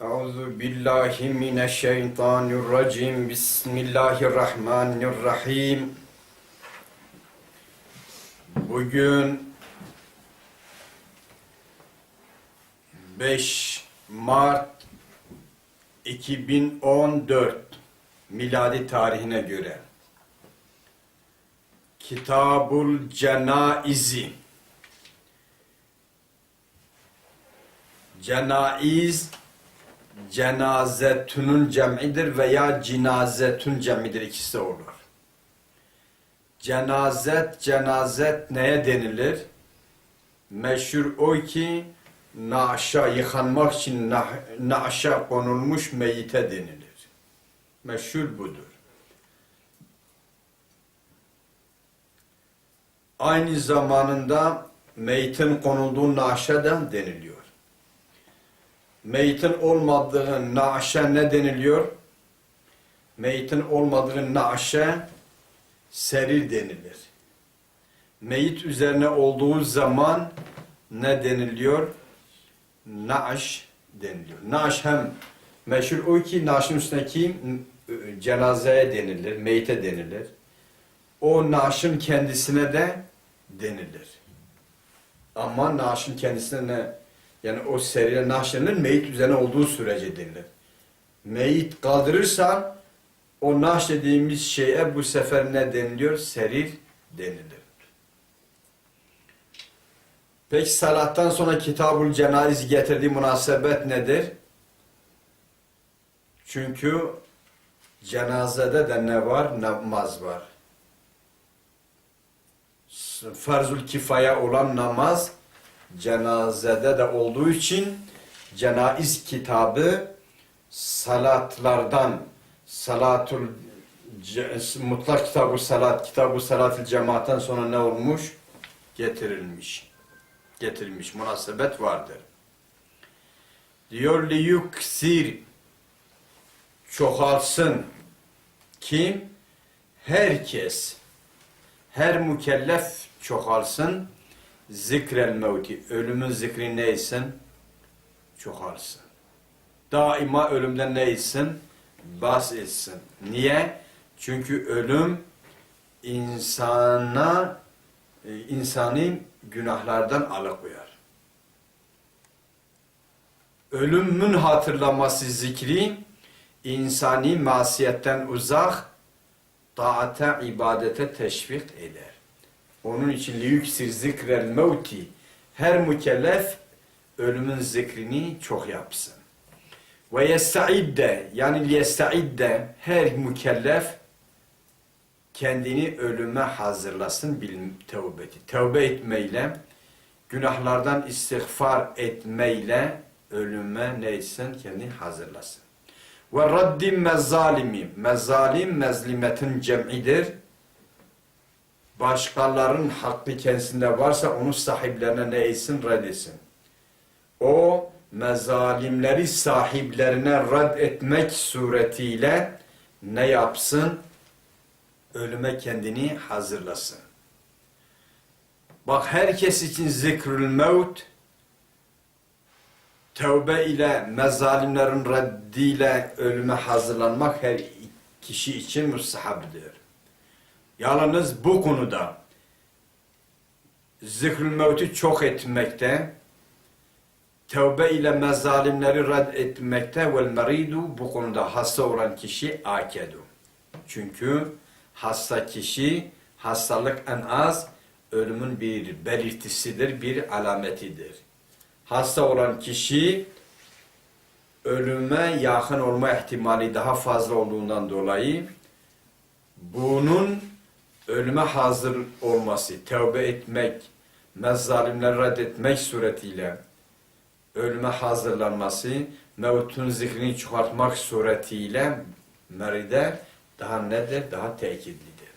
Euzu billahi mineşşeytanirracim. Bismillahirrahmanirrahim. Bugün 5 Mart 2014 miladi tarihine göre Kitabul Cenaizi Cenaiz cenazetünün cem'idir veya cinazetün cem'idir ikisi de olur. Cenazet, cenazet neye denilir? Meşhur o ki naşa yıkanmak için na, naşa konulmuş meyite denilir. Meşhur budur. Aynı zamanında meyitin konulduğu naşadan deniliyor. Meyitin olmadığı naşe ne deniliyor? Meyitin olmadığı naşe serir denilir. Meyit üzerine olduğu zaman ne deniliyor? Naş deniliyor. Naş hem meşhur o ki naşın üstündeki cenazeye denilir, meyite denilir. O naşın kendisine de denilir. Ama naşın kendisine ne yani o seriye naşrenin meyit üzerine olduğu sürece denilir. Meyit kaldırırsan o naş dediğimiz şeye bu sefer ne deniliyor? Serir denilir. Peki salattan sonra kitabul cenayiz getirdiği münasebet nedir? Çünkü cenazede de ne var? Namaz var. Farzul kifaya olan namaz cenazede de olduğu için cenaiz kitabı salatlardan salatul mutlak kitabı salat kitabı salatül cemaatten sonra ne olmuş? Getirilmiş. Getirilmiş. Münasebet vardır. Diyor li yuksir çoğalsın kim? Herkes her mükellef çoğalsın zikrel mevti, ölümün zikri neysin? Çoğalsın. Daima ölümden neysin? Bas etsin. Niye? Çünkü ölüm insana e, insanı günahlardan alıkoyar. Ölümün hatırlaması zikri insani masiyetten uzak taate ibadete teşvik eder. Onun için liyüksir zikrel mevti her mükellef ölümün zikrini çok yapsın. Ve yestaidde yani yestaidde her mükellef kendini ölüme hazırlasın bil tevbeti. Tevbe etmeyle, günahlardan istiğfar etmeyle ölüme neysin kendini hazırlasın. Ve raddim mezzalimi. Mezzalim mezlimetin cem'idir başkalarının hakkı kendisinde varsa onun sahiplerine ne etsin? Reddesin. O mezalimleri sahiplerine red etmek suretiyle ne yapsın? Ölüme kendini hazırlasın. Bak herkes için zikrül mevt tevbe ile mezalimlerin reddiyle ölüme hazırlanmak her kişi için müstehapdır. Yalnız bu konuda zikrül mevti çok etmekte, tevbe ile mezalimleri red etmekte vel meridu bu konuda hasta olan kişi akedu. Çünkü hasta kişi hastalık en az ölümün bir belirtisidir, bir alametidir. Hasta olan kişi ölüme yakın olma ihtimali daha fazla olduğundan dolayı bunun ölüme hazır olması, tevbe etmek, mezzalimleri reddetmek suretiyle ölüme hazırlanması, mevtun zikrini çıkartmak suretiyle meride daha nedir? Daha tekidlidir.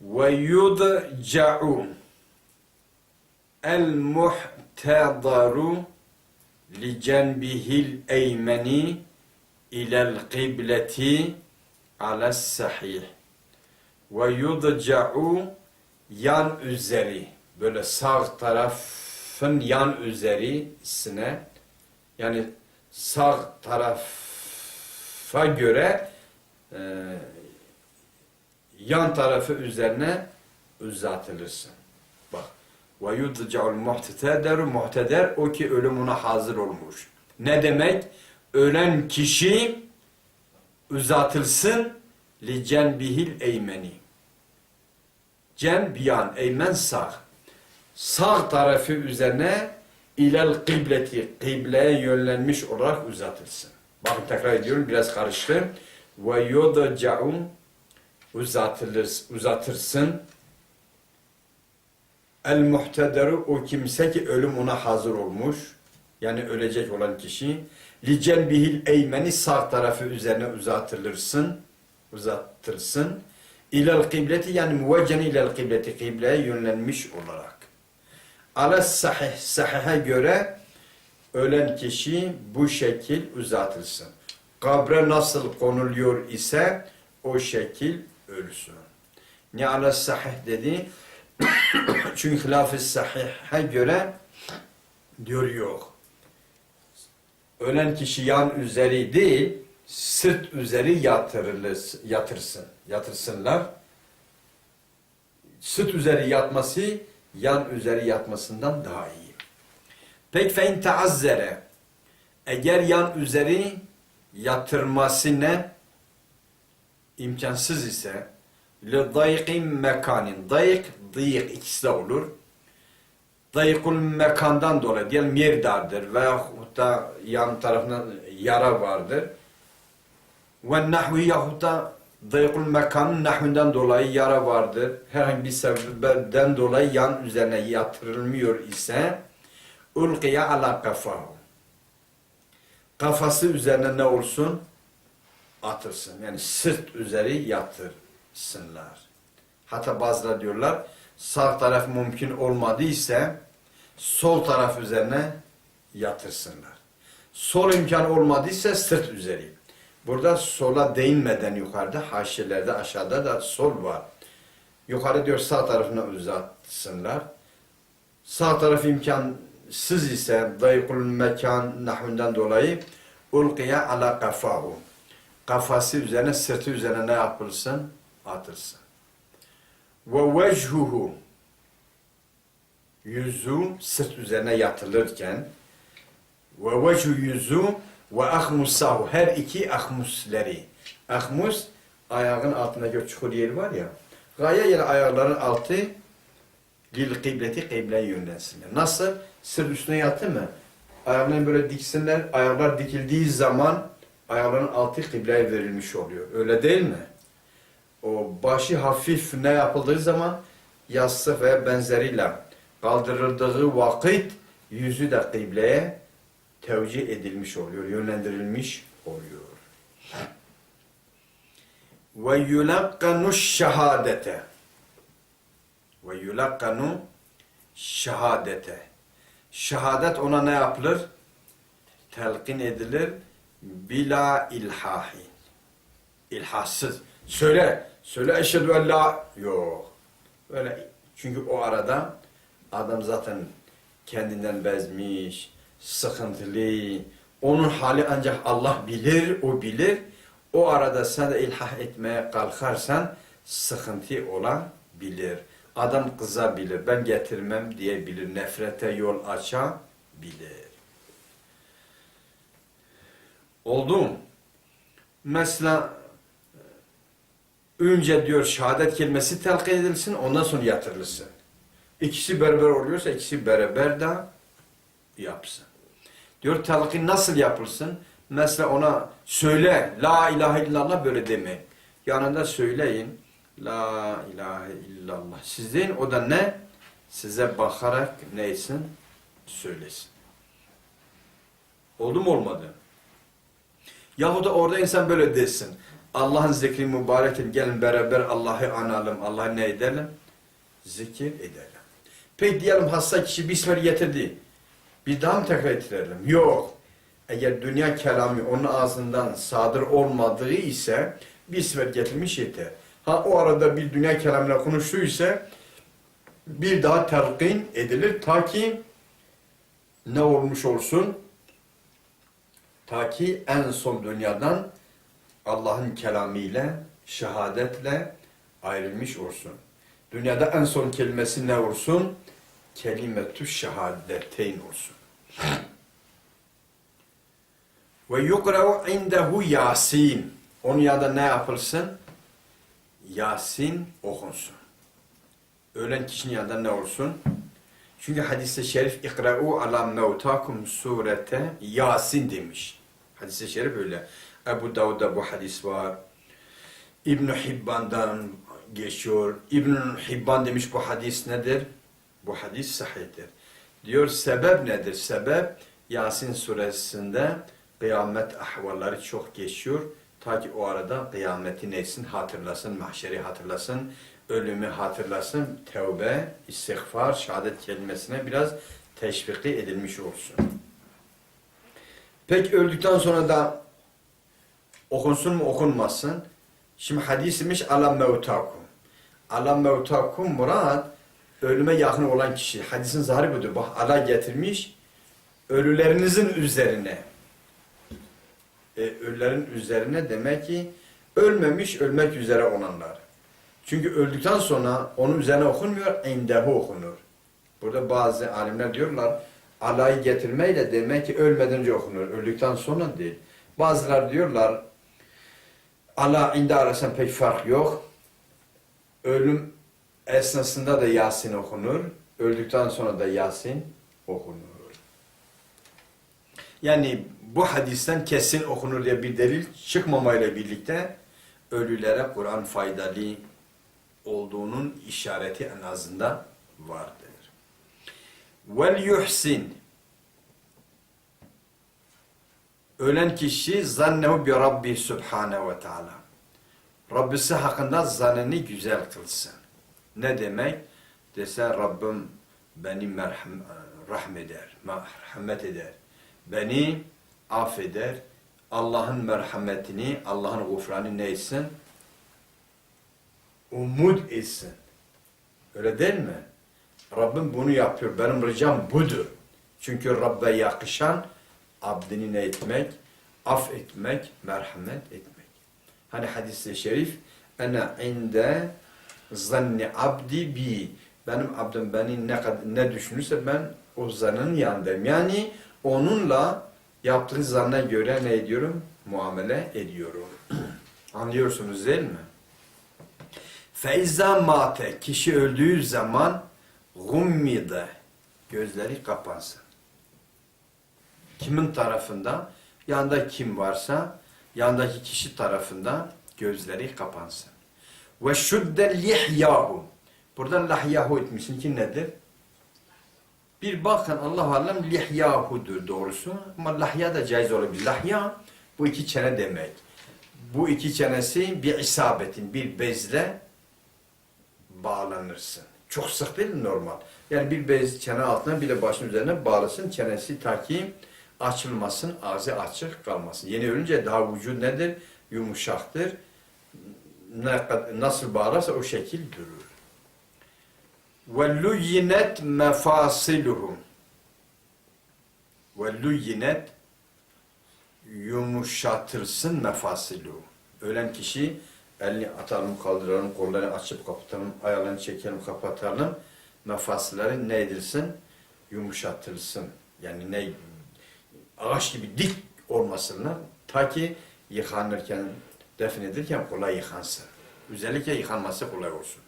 Ve yudca'u el muhtadaru li cenbihil eymeni ilel kıbleti alas sahih ve yudca'u yan üzeri böyle sağ tarafın yan üzerisine Yani sağ tarafa göre e, yan tarafı üzerine uzatılırsın. Bak. Ve yudca'ul muhtederu muhteder o ki ölümüne hazır olmuş. Ne demek? Ölen kişi uzatılsın li cenbihil eymeni. Cen biyan, eymen sağ. Sağ tarafı üzerine ilel kıbleti, kıbleye yönlenmiş olarak uzatılsın. Bakın tekrar ediyorum biraz karıştı. Ve yudca'u uzatılır, uzatırsın. El muhtederu o kimse ki ölüm ona hazır olmuş. Yani ölecek olan kişi. Li cenbihil eymeni sağ tarafı üzerine uzatılırsın. Uzatırsın. İlel kıbleti yani muveccen ilel kıbleti kıbleye yönlenmiş olarak. Ala sahih, sahihe göre ölen kişi bu şekil uzatılsın. Kabre nasıl konuluyor ise o şekil ölsün. Ne ala sahih dedi? Çünkü hilaf-ı sahihe göre diyor yok. Ölen kişi yan üzeri değil, sırt üzeri yatırsın, yatırsınlar. Sırt üzeri yatması yan üzeri yatmasından daha iyi. Peki fein taazzere eğer yan üzeri yatırması ne? imkansız ise li dayqin mekanin dayık dıyık ikisi de olur. Dayıkul mekandan dolayı diyelim yer dardır veya da yan tarafından yara vardır. Ve nahvi yahut da dayıkul mekanın nahvinden dolayı yara vardır. Herhangi bir sebepten dolayı yan üzerine yatırılmıyor ise ulqiye ala kafahu. Kafası üzerine ne olsun? Atırsın. Yani sırt üzeri yatırsınlar. Hatta bazıları diyorlar sağ taraf mümkün olmadıysa sol taraf üzerine yatırsınlar. Sol imkan olmadıysa sırt üzeri. Burada sola değinmeden yukarıda haşiyelerde aşağıda da sol var. Yukarı diyor sağ tarafına uzatsınlar. Sağ taraf imkansız ise dayıkul mekan nahvinden dolayı ulqiye ala kafahu. Kafası üzerine, sırtı üzerine ne yapılsın? Atılsın. Ve vechuhu yüzü sırt üzerine yatılırken ve vechu yüzü ve ahmusahu her iki ahmusleri. Ahmus ayağın altındaki çukur yeri var ya. Gaye yeri ayakların altı lil kıbleti kıbleye yönlensinler. Nasıl? Sırt üstüne yattı mı? Ayaklarını böyle diksinler. Ayaklar dikildiği zaman ayakların altı kıbleye verilmiş oluyor. Öyle değil mi? O başı hafif ne yapıldığı zaman yastık ve benzeriyle kaldırıldığı vakit yüzü de kıbleye tevcih edilmiş oluyor, yönlendirilmiş oluyor. Ve yulakkanu şehadete. Ve yulakkanu şehadete. Şehadet ona ne yapılır? Telkin edilir bila ilhahi. İlhasız. Söyle söyle eşhedü en la. Yok. Öyle. Çünkü o arada adam zaten kendinden bezmiş sıkıntılı onun hali ancak Allah bilir o bilir o arada sen de ilhah etmeye kalkarsan sıkıntı olabilir adam kızabilir ben getirmem diyebilir nefrete yol açabilir oldu mu? Mesela önce diyor şehadet kelimesi telkin edilsin ondan sonra yatırılsın. İkisi beraber oluyorsa ikisi beraber de yapsın. Diyor telkin nasıl yapılsın? Mesela ona söyle la ilahe illallah böyle demeyin. Yanında söyleyin la ilahe illallah. Siz o da ne? Size bakarak neysin? Söylesin. Oldu mu olmadı? Yahut da orada insan böyle desin. Allah'ın zikri mübarektir. Gelin beraber Allah'ı analım. Allah'ı ne edelim? Zikir edelim. Peki diyelim hasta kişi bismillah getirdi. Bir daha mı tekrar ettirelim? Yok. Eğer dünya kelamı onun ağzından sadır olmadığı ise bismillah getirmiş yeter. Ha o arada bir dünya kelamıyla konuştuysa bir daha telkin edilir ta ki ne olmuş olsun? Ta ki en son dünyadan Allah'ın kelamıyla, şehadetle ayrılmış olsun. Dünyada en son kelimesi ne olsun? Kelimetü şehadeteyn olsun. Ve yukra'u indehu Yasin. Onun yanında ne yapılsın? Yasin okunsun. Ölen kişinin yanında ne olsun? Çünkü hadis-i şerif ikra'u ala mevtakum surete Yasin demiş. Hadis-i şerif öyle. Ebu Davud'da bu hadis var. İbn Hibban'dan geçiyor. İbn Hibban demiş bu hadis nedir? Bu hadis sahihtir. Diyor sebep nedir? Sebep Yasin suresinde kıyamet ahvalları çok geçiyor. Ta ki o arada kıyameti neysin hatırlasın, mahşeri hatırlasın, ölümü hatırlasın, tevbe, istiğfar, şehadet kelimesine biraz teşviki edilmiş olsun. Peki öldükten sonra da okunsun mu okunmasın? Şimdi hadismiş ala mevtakum. Ala mevtakum murad ölüme yakın olan kişi. Hadisin zahri budur. Bak ala getirmiş ölülerinizin üzerine. E, ölülerin üzerine demek ki ölmemiş ölmek üzere olanlar. Çünkü öldükten sonra onun üzerine okunmuyor, indehu okunur. Burada bazı alimler diyorlar, alayı getirmeyle demek ki ölmeden önce okunur, öldükten sonra değil. Bazılar diyorlar, ala inde arasında pek fark yok. Ölüm esnasında da Yasin okunur, öldükten sonra da Yasin okunur. Yani bu hadisten kesin okunur diye bir delil çıkmamayla birlikte ölülere Kur'an faydalı olduğunun işareti en azından vardır. Vel yuhsin Ölen kişi zannehu bi Rabbi Subhanahu ve Teala. Rabbisi hakkında zannını güzel kılsın. Ne demek? Dese Rabbim beni merham, rahmeder, merhamet eder. Beni affeder. Allah'ın merhametini, Allah'ın gufranı neysin? Umut etsin. Öyle değil mi? Rabbim bunu yapıyor. Benim ricam budur. Çünkü Rabbe yakışan abdini ne etmek? Af etmek, merhamet etmek. Hani hadis-i şerif Ene inde zanni abdi bi benim abdim beni ne ne düşünürse ben o zannın yanındayım. Yani onunla yaptığı zanna göre ne ediyorum? Muamele ediyorum. Anlıyorsunuz değil mi? Feyza mate kişi öldüğü zaman gummide gözleri kapansın. Kimin tarafında? Yanında kim varsa yandaki kişi tarafında gözleri kapansın. Ve şudde lihyahu. Buradan lahyahu etmişsin ki nedir? Bir bakın Allah alem lihyahudur doğrusu. Ama lahya da caiz olabilir. Lahya bu iki çene demek. Bu iki çenesi bir isabetin, bir bezle bağlanırsın. Çok sık değil normal? Yani bir bez çene altına bir de başın üzerine bağlasın. Çenesi ta ki açılmasın, ağzı açık kalmasın. Yeni ölünce daha vücut nedir? Yumuşaktır Ne, nasıl bağlarsa o şekil durur. وَلُيِّنَتْ مَفَاصِلُهُمْ وَلُيِّنَتْ yumuşatırsın mefasilu. Ölen kişi elini atalım, kaldıralım, kollarını açıp kapatalım, ayağlarını çekelim, kapatalım. Mefasılları ne edilsin? Yumuşatılsın. Yani ne ağaç gibi dik olmasınlar. Ta ki yıkanırken, defnedilirken kolay yıkansın. Özellikle yıkanması kolay olsun.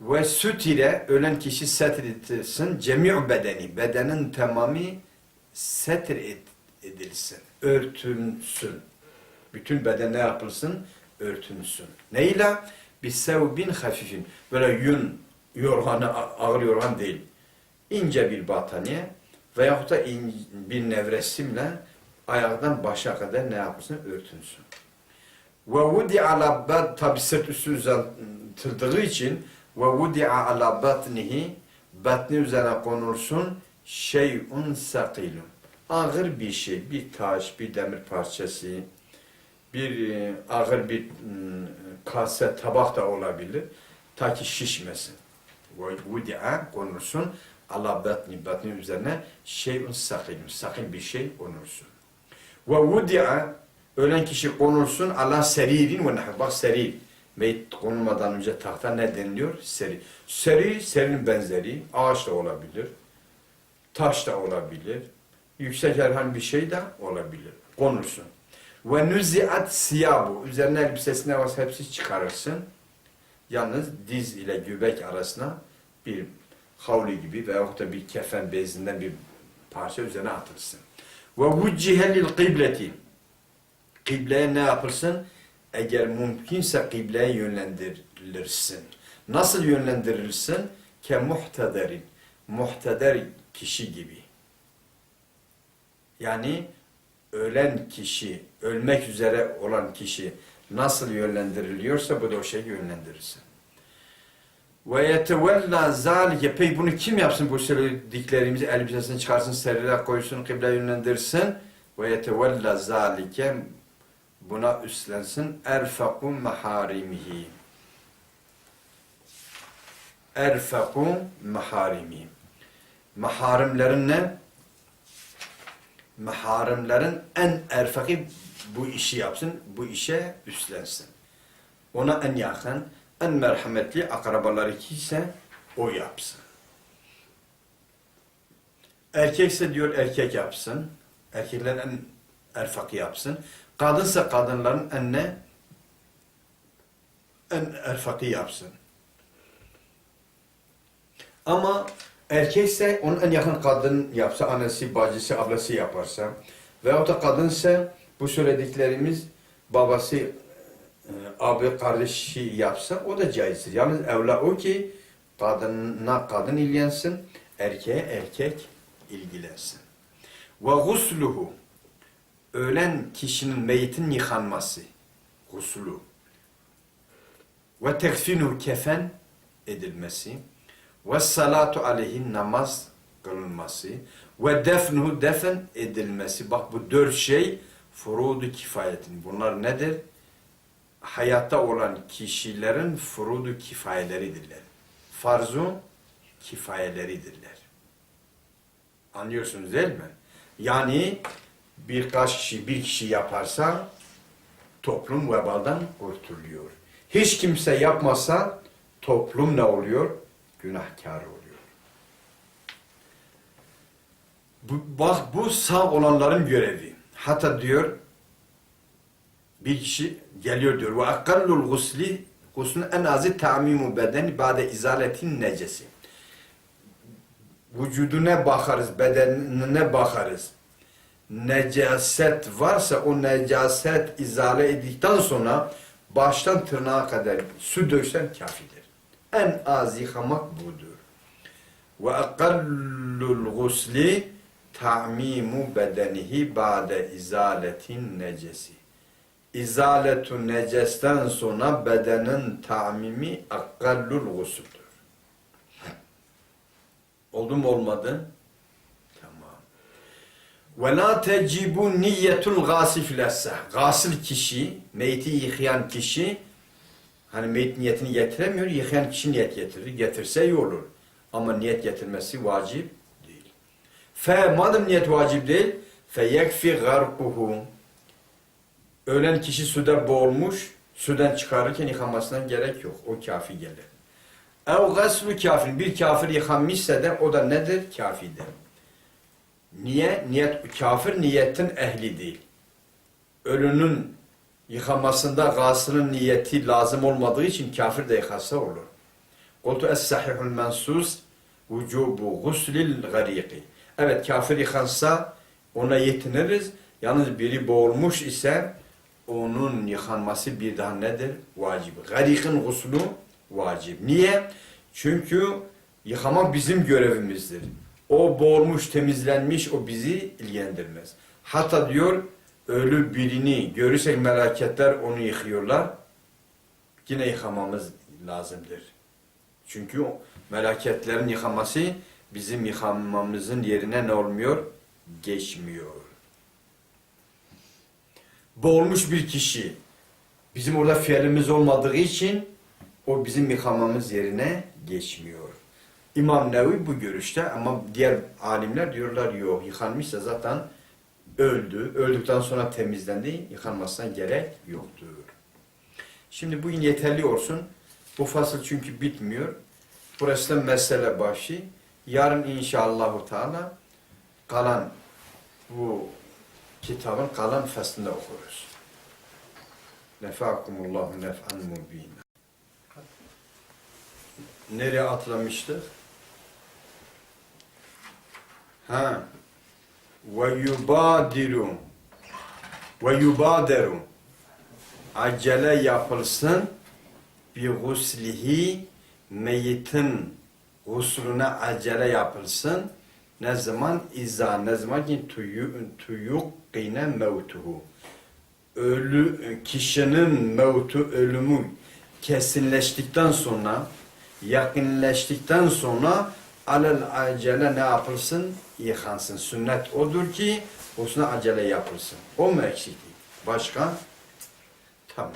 Ve sütire ölen kişi setritilsin cemi'u bedeni. Bedenin tamamı setir et, edilsin. Örtünsün. Bütün beden ne yapılsın? Örtünsün. Neyle? Bir sevbin hafifin. Böyle yün, yorganı, ağır yorgan değil. İnce bir battaniye veyahut da in, bir nevresimle ayaktan başa kadar ne yapılsın? Örtünsün. Ve vudi ala bad tabi sırt üstü uzatıldığı için ve vudi'a ala batnihi batni üzerine konulsun şeyun sakilun. Ağır bir şey, bir taş, bir demir parçası, bir e, ağır bir kase, tabak da olabilir. Ta ki şişmesin. Vudi'a konulsun ala batni, batni üzerine şeyun sakilun. Sakil bir şey konulsun. Ve vudi'a ölen kişi konulsun ala seririn ve nahv. Bak serir. Meyit konulmadan önce tahta ne deniliyor? Seri. Seri, serinin benzeri. Ağaç da olabilir. Taş da olabilir. Yüksek herhangi bir şey de olabilir. Konulsun. Ve nuziat siyabu. Üzerine elbisesi ne varsa hepsi çıkarırsın. Yalnız diz ile göbek arasına bir havlu gibi veyahut da bir kefen bezinden bir parça üzerine atırsın. Ve vuccihe lil kıbleti. Kıbleye ne yapılsın? Eğer mümkünse kıbleye yönlendirilirsin. Nasıl yönlendirilirsin? Ke muhtederin. Muhteder kişi gibi. Yani ölen kişi, ölmek üzere olan kişi nasıl yönlendiriliyorsa bu da o şekilde yönlendirirsin. Ve yetevella zalike. Peki bunu kim yapsın bu söylediklerimizi? Elbisesini çıkarsın, serire koysun, kıble yönlendirsin. Ve yetevella zalike. Buna üstlensin. Erfaku maharimihi. Erfaku maharimihi. Maharimlerin ne? Maharimlerin en erfaki bu işi yapsın, bu işe üstlensin. Ona en yakın, en merhametli akrabaları ise o yapsın. Erkekse diyor erkek yapsın. Erkeklerin en erfakı yapsın. Kadınsa kadınların en ne? En erfakı yapsın. Ama erkekse onun en yakın kadın yapsa, annesi, bacısı, ablası yaparsa veyahut da kadınsa bu söylediklerimiz babası, e, abi, kardeşi yapsa o da caizdir. Yalnız evla o ki kadına kadın ilgilensin, erkeğe erkek ilgilensin. Ve gusluhu ölen kişinin meyitin yıkanması. Guslu. Ve tekfinu kefen edilmesi. Ve salatu aleyhi namaz kılınması. Ve defnuhu defen edilmesi. Bak bu dört şey furudu kifayetin. Bunlar nedir? Hayatta olan kişilerin furudu kifayeleridirler. Farzu kifayeleridirler. Anlıyorsunuz değil mi? Yani birkaç kişi bir kişi yaparsa toplum vebaldan kurtuluyor. Hiç kimse yapmasa toplum ne oluyor? Günahkar oluyor. Bu, bak bu sağ olanların görevi. Hatta diyor bir kişi geliyor diyor ve akallul gusli guslun en azı ta'mimu bedeni ba'de izaletin necesi. Vücuduna bakarız, bedenine bakarız. Necaset varsa o necaset izale edildikten sonra baştan tırnağa kadar su döksen kafidir. En az yıkamak budur. Ve akallul gusli ta'mimu bedenihi ba'de izaletin necesi. İzaletu necesten sonra bedenin ta'mimi akkallul gusuldür. Oldu mu olmadı? Ve la tecibu niyetul gasif lesse. Gasil kişi, meyti yıkayan kişi hani meyit niyetini getiremiyor, yıkayan kişi niyet getirir. Getirse iyi olur. Ama niyet getirmesi vacip değil. Fe madem niyet vacip değil, fe yekfi garkuhu. Ölen kişi suda boğulmuş, sudan çıkarırken yıkamasına gerek yok. O kafi gelir. Ev gaslu kafir. Bir kafir yıkanmışsa da o da nedir? Kafidir. Niye? Niyet, kafir niyetin ehli değil. Ölünün yıkamasında gasılın niyeti lazım olmadığı için kafir de yıkasa olur. Kultu es-sahihul mensus vücubu guslil gariki. Evet kafir yıkansa ona yetiniriz. Yalnız biri boğulmuş ise onun yıkanması bir daha nedir? Vacip. Garikin guslu vacip. Niye? Çünkü yıkamak bizim görevimizdir. O boğulmuş, temizlenmiş, o bizi ilgilendirmez. Hatta diyor, ölü birini görürsek meleketler onu yıkıyorlar. Yine yıkamamız lazımdır. Çünkü o meleketlerin yıkaması bizim yıkamamızın yerine ne olmuyor? Geçmiyor. Boğulmuş bir kişi, bizim orada fiilimiz olmadığı için o bizim yıkamamız yerine geçmiyor. İmam Nevi bu görüşte ama diğer alimler diyorlar yok yıkanmışsa zaten öldü. Öldükten sonra temizlendi. Yıkanmasına gerek yoktur. Şimdi bugün yeterli olsun. Bu fasıl çünkü bitmiyor. Burası da mesele başı. Yarın inşallahu teala kalan bu kitabın kalan faslında okuruz. Nefakumullahu nef'an mubin. Nereye atlamıştık? Ha. Ve yubadiru ve yubaderu acele yapılsın. Bi guslihi meyitin gusluna acele yapılsın. Ne zaman? İza ne zaman ki tuyu tuyukkine mevtuhu. Ölü kişinin mevtu ölümü kesinleştikten sonra yakınleştikten sonra alel acele ne yapılsın? Yıkansın. Sünnet odur ki usuna acele yapılsın. O mu eksiklik? Başka? Tamam.